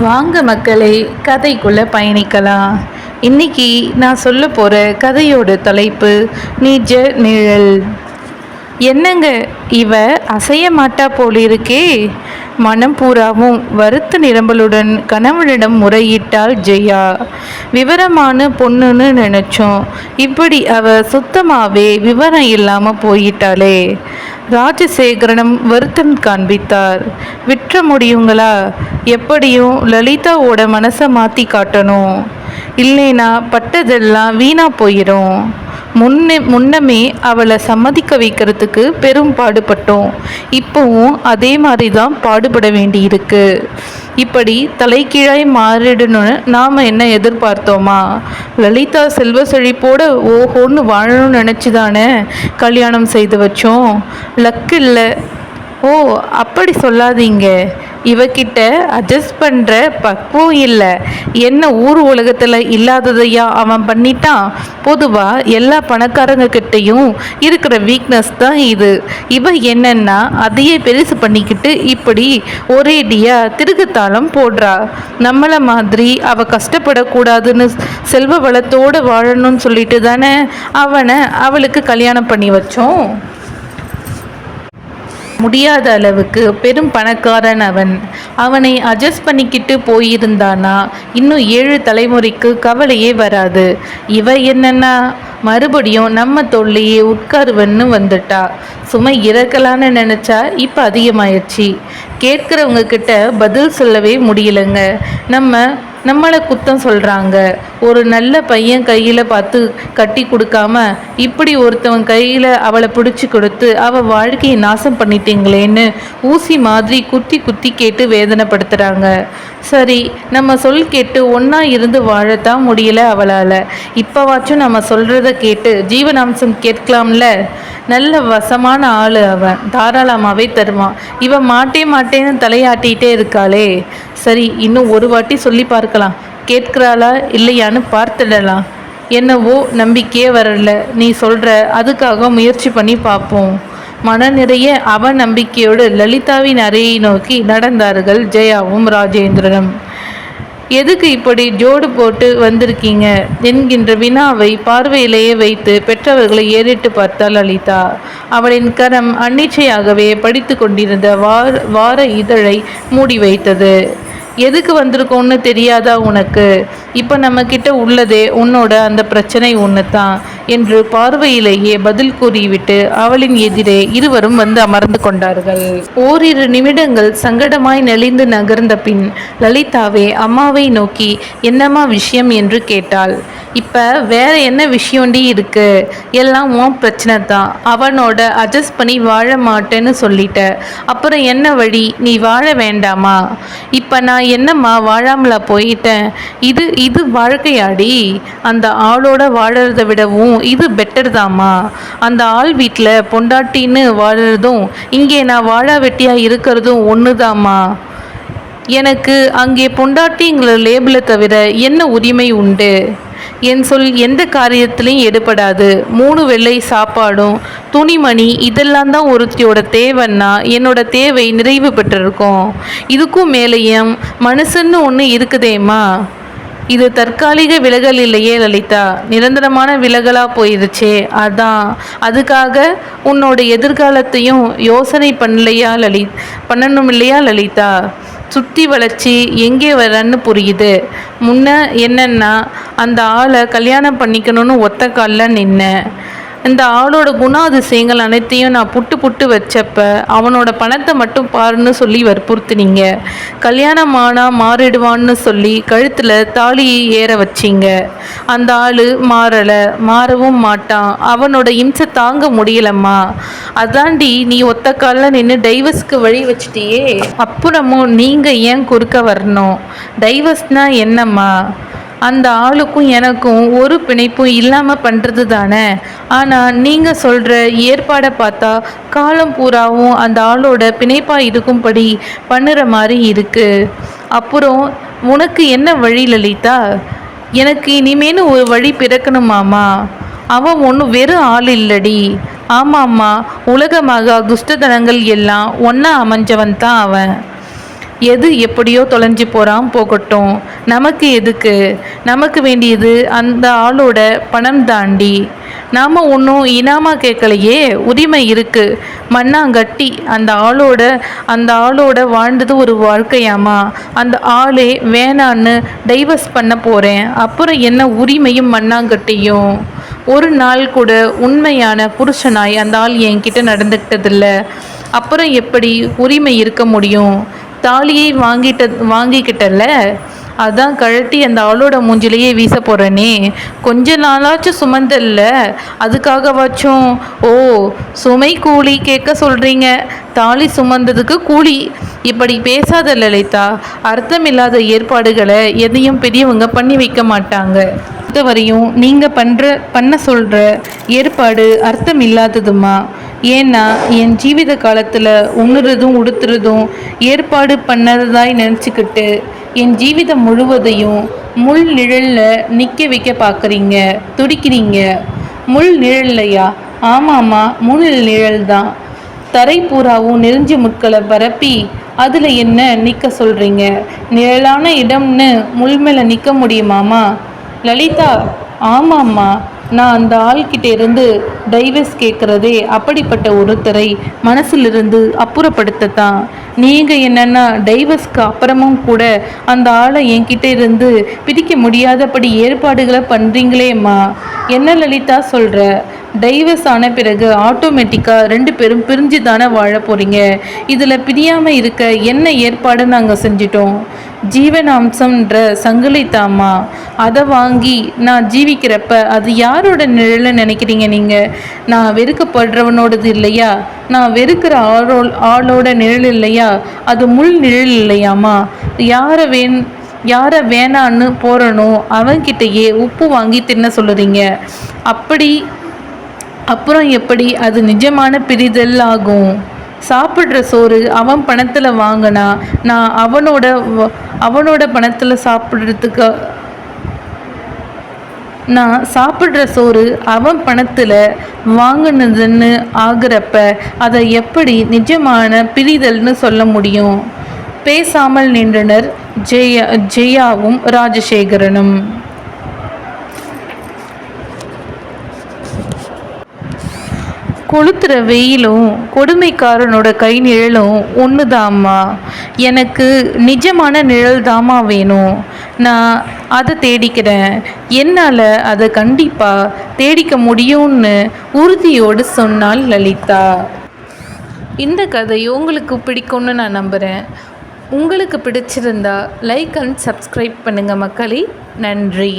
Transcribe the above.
வாங்க மக்களே கதைக்குள்ளே பயணிக்கலாம். இன்னைக்கு நான் சொல்ல போகிற கதையோட தலைப்பு நிஜ நிழல். என்னங்க இவ அசைய மாட்டா போலிருக்கே? மனம் பூராவும் வருத்த நிரம்பலுடன் கணவனிடம் முறையிட்டாள் ஜெயா. விவரமான பொண்ணுன்னு நினைச்சோம். இப்படி அவ சுத்தமாவே விவரம் இல்லாம போயிட்டாளே. ராஜசேகரனும் வருத்தம் காண்பித்தார். விற்ற முடியுங்களா? எப்படியும் லலிதாவோட மனசை மாற்றி காட்டணும். இல்லைனா பட்டதெல்லாம் வீணா போயிடும் முன்னே முன்னமே அவளை சம்மதிக்க வைக்கிறதுக்கு பெரும் பாடுபட்டோம். இப்போவும் அதே மாதிரி தான் பாடுபட வேண்டியிருக்கு. இப்படி தலைக்கீழாய் மாறிடணும்னு நாம் என்ன எதிர்பார்த்தோமா? லலிதா செல்வ செழிப்போட ஓஹோன்னு வாழணும்னு நினச்சி தானே கல்யாணம் செய்து வச்சோம்? லக்கு இல்லை. ஓ அப்படி சொல்லாதீங்க. இவகிட்ட அட்ஜஸ்ட் பண்ணுற பக்குவம் இல்லை. என்ன ஊர் உலகத்தில் இல்லாததையா அவன் பண்ணிட்டான்? பொதுவாக எல்லா பணக்காரங்க கிட்டேயும் இருக்கிற வீக்னஸ் தான் இது. இவன் என்னன்னா அதையே பெருசு பண்ணிக்கிட்டு இப்படி ஒரேடியாக திருகுத்தாளம் போடுறா. நம்மளை மாதிரி அவ கஷ்டப்படக்கூடாதுன்னு செல்வ வளத்தோடு வாழணும்னு சொல்லிட்டு தானே அவனை அவளுக்கு கல்யாணம் பண்ணி வச்சோம்? முடியாத அளவுக்கு பெரும் பணக்காரன் அவன். அவனை அட்ஜஸ்ட் பண்ணிக்கிட்டு போயிருந்தானா? இன்னும் ஏழு தலைமுறைக்கு கவலையே வராது. இவ என்னன்னா? மறுபடியும் நம்ம தொல்லையே உட்காருவன்னு வந்துட்டா. சுமை இறக்கலான்னு நினச்சா இப்போ அதிகமாயிடுச்சு. கேட்குறவங்க கிட்ட பதில் சொல்லவே முடியலங்க. நம்ம நம்மளை குத்தம் சொல்கிறாங்க ஒரு நல்ல பையன் கையில் பார்த்து கட்டி கொடுக்காம இப்படி ஒருத்தவன் கையில் அவளை பிடிச்சி கொடுத்து அவள் வாழ்க்கையை நாசம் பண்ணிட்டீங்களேன்னு ஊசி மாதிரி குத்தி குத்தி கேட்டு வேதனைப்படுத்துகிறாங்க சரி நம்ம சொல் கேட்டு ஒன்றா இருந்து வாழத்தான் முடியல அவளால். இப்போவாச்சும் நம்ம சொல்கிறத கேட்டு ஜீவனாம்சம் கேட்கலாம்ல? நல்ல வசமான ஆள் அவன். தாராளமாகவே தருவான். இவன் மாட்டே மாட்டேன்னு தலையாட்டிகிட்டே இருக்காளே. சரி இன்னும் ஒரு வாட்டி சொல்லி பார்க்கலாம். கேட்கிறாளா? இல்லையான்னு பார்த்துடலாம். என்னவோ நம்பிக்கையே வரல. நீ சொல்கிற அதுக்காக முயற்சி பண்ணி பார்ப்போம். மன நிறைய அவ நம்பிக்கையோடு லலிதாவின் அறையை நோக்கி நடந்தார்கள் ஜெயாவும் ராஜேந்திரனும். எதுக்கு இப்படி ஜோடு போட்டு வந்திருக்கீங்க? என்கின்ற வினாவை பார்வையிலேயே வைத்து பெற்றவர்களை ஏறிட்டு பார்த்தாள் லலிதா. அவளின் கரம் அன்னிச்சையாகவே படித்து கொண்டிருந்த வார வார இதழை மூடி வைத்தது. எதுக்கு வந்திருக்கோன்னு தெரியாதா உனக்கு? இப்போ நம்மக்கிட்ட உள்ளதே உன்னோட அந்த பிரச்சனை ஒன்று தான் என்று பார்வையிலேயே பதில் கூறிவிட்டு அவளின் எதிரே இருவரும் வந்து அமர்ந்து கொண்டார்கள். ஓரிரு நிமிடங்கள் சங்கடமாய் நெளிந்து நகர்ந்த பின் லலிதாவே அம்மாவை நோக்கி என்னம்மா விஷயம்? என்று கேட்டாள். இப்போ வேற என்ன விஷயம்டி இருக்கு? எல்லாம் உன் பிரச்சனை தான் அவனோட அட்ஜஸ்ட் பண்ணி வாழ மாட்டேன்னு சொல்லிட்ட. அப்புறம் என்ன வழி? நீ வாழ வேண்டாமா? இப்போ நான் என்னம்மா வாழாமலா போயிட்டேன்? இது இது வாழ்க்கையாடி? அந்த ஆளோட வாழறதை விடவும் இது பெட்டர் தாம்மா. அந்த ஆள் வீட்டில் பொண்டாட்டின்னு வாழறதும் இங்கே நான் வாழா வெட்டியாக இருக்கிறதும் ஒன்று எனக்கு அங்கே பொண்டாட்டிங்கிற லேபிளை தவிர என்ன உரிமை உண்டு? என் சொல் எந்த காரியத்திலையும் எடுபடாது. மூணு வெள்ளை சாப்பாடும் துணிமணி இதெல்லாம் தான் ஒருத்தியோட தேவைன்னா என்னோட தேவை நிறைவு பெற்றிருக்கும். இதுக்கும் மேலேயும் மனுஷன்னு ஒன்று இருக்குதேம்மா. இது தற்காலிக விலகல் இல்லையே லலிதா. நிரந்தரமான விலகலாக போயிருச்சே. அதான். அதுக்காக உன்னோட எதிர்காலத்தையும் யோசனை பண்ணலையா லலி பண்ணணும் இல்லையா லலிதா? சுற்றி வளர்ச்சி எங்கே வரன்னு புரியுது. முன்ன என்னன்னா அந்த ஆளை கல்யாணம் பண்ணிக்கணும்னு ஒத்த காலில் நின்ன. இந்த ஆளோட குணாதிசயங்கள் அனைத்தையும் நான் புட்டு புட்டு வச்சப்ப அவனோட பணத்தை மட்டும் பாருன்னு சொல்லி வற்புறுத்துனீங்க. கல்யாணம் ஆனால் மாறிடுவான்னு சொல்லி கழுத்தில் தாலியை ஏற வச்சிங்க. அந்த ஆள் மாறலை மாறவும் மாட்டான். அவனோட இம்சை தாங்க முடியலம்மா. அதாண்டி நீ ஒத்த காலில் நின்று டைவர்ஸ்க்கு வழி வச்சிட்டியே. அப்புறமும் நீங்கள் ஏன் குறுக்க வரணும்? டைவர்ஸ்னால் என்னம்மா? அந்த ஆளுக்கும் எனக்கும் ஒரு பிணைப்பும் இல்லாமல் பண்ணுறது தானே? ஆனால் நீங்கள் சொல்கிற ஏற்பாடை பார்த்தா காலம் பூராவும் அந்த ஆளோட பிணைப்பாக இருக்கும்படி பண்ணுற மாதிரி இருக்குது அப்புறம் உனக்கு என்ன வழி லலிதா? எனக்கு இனிமேனு ஒரு வழி பிறக்கணுமாமா அவன் ஒன்றும் வெறும் ஆள் இல்லடி. ஆமாம்மா உலகமாக துஷ்டதனங்கள் எல்லாம் ஒன்றா அமைஞ்சவன் தான் அவன். எது எப்படியோ தொலைஞ்சு போகிறான் போகட்டும். நமக்கு எதுக்கு? நமக்கு வேண்டியது அந்த ஆளோட பணம் தாண்டி. நாம் ஒன்றும் இனாமா கேட்கலையே உரிமை இருக்குது மண்ணாங்கட்டி அந்த ஆளோட அந்த ஆளோட வாழ்ந்தது ஒரு வாழ்க்கையாமா? அந்த ஆளே வேணான்னு டைவர்ஸ் பண்ண போகிறேன் அப்புறம் என்ன உரிமையும் மண்ணாங்கட்டியும்? ஒரு நாள் கூட உண்மையான புருஷனாய் அந்த ஆள் என்கிட்ட நடந்துக்கிட்டதில்ல. அப்புறம் எப்படி உரிமை இருக்க முடியும்? தாலியை வாங்கிட்ட வாங்கிக்கிட்டல அதான் கழட்டி அந்த ஆளோட மூஞ்சிலேயே வீச போகிறனே கொஞ்ச நாளாச்சும் சுமந்தல்ல. அதுக்காகவாச்சும் ஓ சுமை கூலி கேட்க சொல்கிறீங்க தாலி சுமந்ததுக்கு கூலி. இப்படி பேசாத லலிதா அர்த்தமில்லாத ஏற்பாடுகளை எதையும் பெரியவங்க பண்ணி வைக்க மாட்டாங்க. வரையும் நீங்கள் பண்ணுற பண்ண சொல்கிற ஏற்பாடு அர்த்தம் இல்லாததுமா ஏன்னா என் ஜீவித காலத்தில் உண்ணுறதும் உடுத்துறதும் ஏற்பாடு பண்ணதாய் நினச்சிக்கிட்டு என் ஜீவிதம் முழுவதையும் முள் நிழலில் நிற்க வைக்க பார்க்குறீங்க துடிக்கிறீங்க. முள் நிழல்லையா? ஆமாம்மா முள் நிழல் தான் தரை பூராவும் நெருஞ்சி முட்களை பரப்பி அதில் என்ன நிற்க சொல்கிறீங்க நிழலான இடம்னு முள் மேலே நிற்க முடியுமாமா லலிதா ஆமாம்மா. நான் அந்த ஆள்கிட்ட இருந்து டைவர்ஸ் கேட்குறதே அப்படிப்பட்ட ஒருத்தரை மனசிலிருந்து அப்புறப்படுத்தத்தான். நீங்கள் என்னென்னா டைவர்ஸ்க்கு அப்புறமும் கூட அந்த ஆளை என்கிட்ட இருந்து பிரிக்க முடியாதபடி ஏற்பாடுகளை பண்ணுறீங்களேம்மா என்ன லலிதா சொல்கிற டைவர்ஸ் ஆன பிறகு ஆட்டோமேட்டிக்காக ரெண்டு பேரும் பிரிஞ்சு தானே வாழ போகிறீங்க இதில் பிரியாமல் இருக்க என்ன ஏற்பாடு நாங்கள் செஞ்சிட்டோம். ஜீவனாம்சம்ன்ற சங்கிலி தாமா அதை வாங்கி நான் ஜீவிக்கிறப்ப அது யாரோட நிழலை நினைக்கிறீங்க நீங்கள் நான் வெறுக்கப்படுறவனோடது இல்லையா? நான் வெறுக்கிற ஆளோ ஆளோட நிழல் இல்லையா? அது முள் நிழல் இல்லையாமா யாரை வேண் யாரை வேணான்னு போகிறனோ அவன்கிட்டயே உப்பு வாங்கி தின்ன சொல்லுறீங்க. அப்படி அப்புறம் எப்படி அது நிஜமான பிரிதல் ஆகும்? சாப்பிட்ற சோறு அவன் பணத்தில் வாங்கினா நான் அவனோட அவனோட பணத்தில் சாப்பிட்றதுக்கு நான் சாப்பிட்ற சோறு அவன் பணத்தில் வாங்கினதுன்னு ஆகிறப்ப அதை எப்படி நிஜமான பிரிதல்னு சொல்ல முடியும்? பேசாமல் நின்றனர் ஜெயா ஜெயாவும் ராஜசேகரனும். கொளுத்துற வெயிலும் கொடுமைக்காரனோட கை நிழலும் ஒன்று தாம்மா எனக்கு நிஜமான நிழல் தாமா வேணும். நான் அதை தேடிக்கிறேன். என்னால் அதை கண்டிப்பாக தேடிக்க முடியும்னு உறுதியோடு சொன்னாள் லலிதா. இந்த கதை உங்களுக்கு பிடிக்கும்னு நான் நம்புகிறேன் உங்களுக்கு பிடிச்சிருந்தா லைக் அண்ட் சப்ஸ்கிரைப் பண்ணுங்கள் மக்களே. நன்றி.